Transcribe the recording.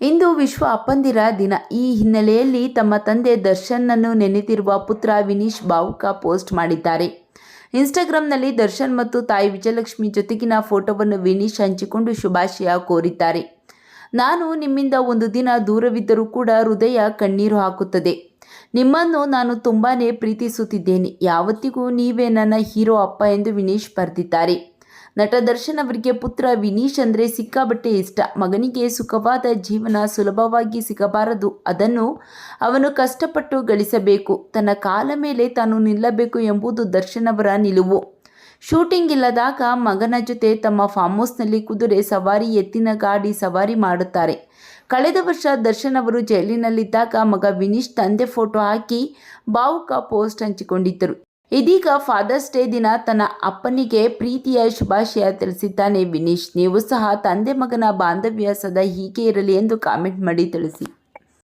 ಇಂದು ವಿಶ್ವ ಅಪ್ಪಂದಿರ ದಿನ. ಈ ಹಿನ್ನೆಲೆಯಲ್ಲಿ ತಮ್ಮ ತಂದೆ ದರ್ಶನ್ನನ್ನು ನೆನೆತಿರುವ ಪುತ್ರ ವಿನೀಶ್ ಭಾವುಕ ಪೋಸ್ಟ್ ಮಾಡಿದ್ದಾರೆ. ಇನ್ಸ್ಟಾಗ್ರಾಂನಲ್ಲಿ ದರ್ಶನ್ ಮತ್ತು ತಾಯಿ ವಿಜಯಲಕ್ಷ್ಮಿ ಜೊತೆಗಿನ ಫೋಟೋವನ್ನು ವಿನೀಶ್ ಹಂಚಿಕೊಂಡು ಶುಭಾಶಯ ಕೋರಿದ್ದಾರೆ. ನಾನು ನಿಮ್ಮಿಂದ ಒಂದು ದಿನ ದೂರವಿದ್ದರೂ ಕೂಡ ಹೃದಯ ಕಣ್ಣೀರು ಹಾಕುತ್ತದೆ. ನಿಮ್ಮನ್ನು ನಾನು ತುಂಬಾ ಪ್ರೀತಿಸುತ್ತಿದ್ದೇನೆ. ಯಾವತ್ತಿಗೂ ನೀವೇ ನನ್ನ ಹೀರೋ ಅಪ್ಪ ಎಂದು ವಿನೀಶ್ ಬರೆದಿದ್ದಾರೆ. ನಟ ದರ್ಶನ್ ಅವರಿಗೆ ಪುತ್ರ ವಿನೀಶ್ ಅಂದರೆ ಸಿಕ್ಕಾಬಟ್ಟೆ ಇಷ್ಟ. ಮಗನಿಗೆ ಸುಖವಾದ ಜೀವನ ಸುಲಭವಾಗಿ ಸಿಗಬಾರದು. ಅದನ್ನು ಅವನು ಕಷ್ಟಪಟ್ಟು ಗಳಿಸಬೇಕು. ತನ್ನ ಕಾಲ ಮೇಲೆ ತಾನು ನಿಲ್ಲಬೇಕು ಎಂಬುದು ದರ್ಶನ್ ಅವರ ನಿಲುವು. ಶೂಟಿಂಗ್ ಇಲ್ಲದಾಗ ಮಗನ ಜೊತೆ ತಮ್ಮ ಫಾರ್ಮ್ ಹೌಸ್ನಲ್ಲಿ ಕುದುರೆ ಸವಾರಿ, ಎತ್ತಿನ ಗಾಡಿ ಸವಾರಿ ಮಾಡುತ್ತಾರೆ. ಕಳೆದ ವರ್ಷ ದರ್ಶನ್ ಅವರು ಜೈಲಿನಲ್ಲಿದ್ದಾಗ ಮಗ ವಿನೀಶ್ ತಂದೆ ಫೋಟೋ ಹಾಕಿ ಭಾವುಕ ಪೋಸ್ಟ್ ಹಂಚಿಕೊಂಡಿದ್ದರು. ಇದೀಗ ಫಾದರ್ಸ್ ಡೇ ದಿನ ತನ್ನ ಅಪ್ಪನಿಗೆ ಪ್ರೀತಿಯ ಶುಭಾಶಯ ತಿಳಿಸಿದ್ದಾನೆ ವಿನೀಶ್. ನೀವು ಸಹ ತಂದೆ ಮಗನ ಬಾಂಧವ್ಯ ಸದಾ ಹೀಗೆ ಇರಲಿ ಎಂದು ಕಾಮೆಂಟ್ ಮಾಡಿ ತಿಳಿಸಿ.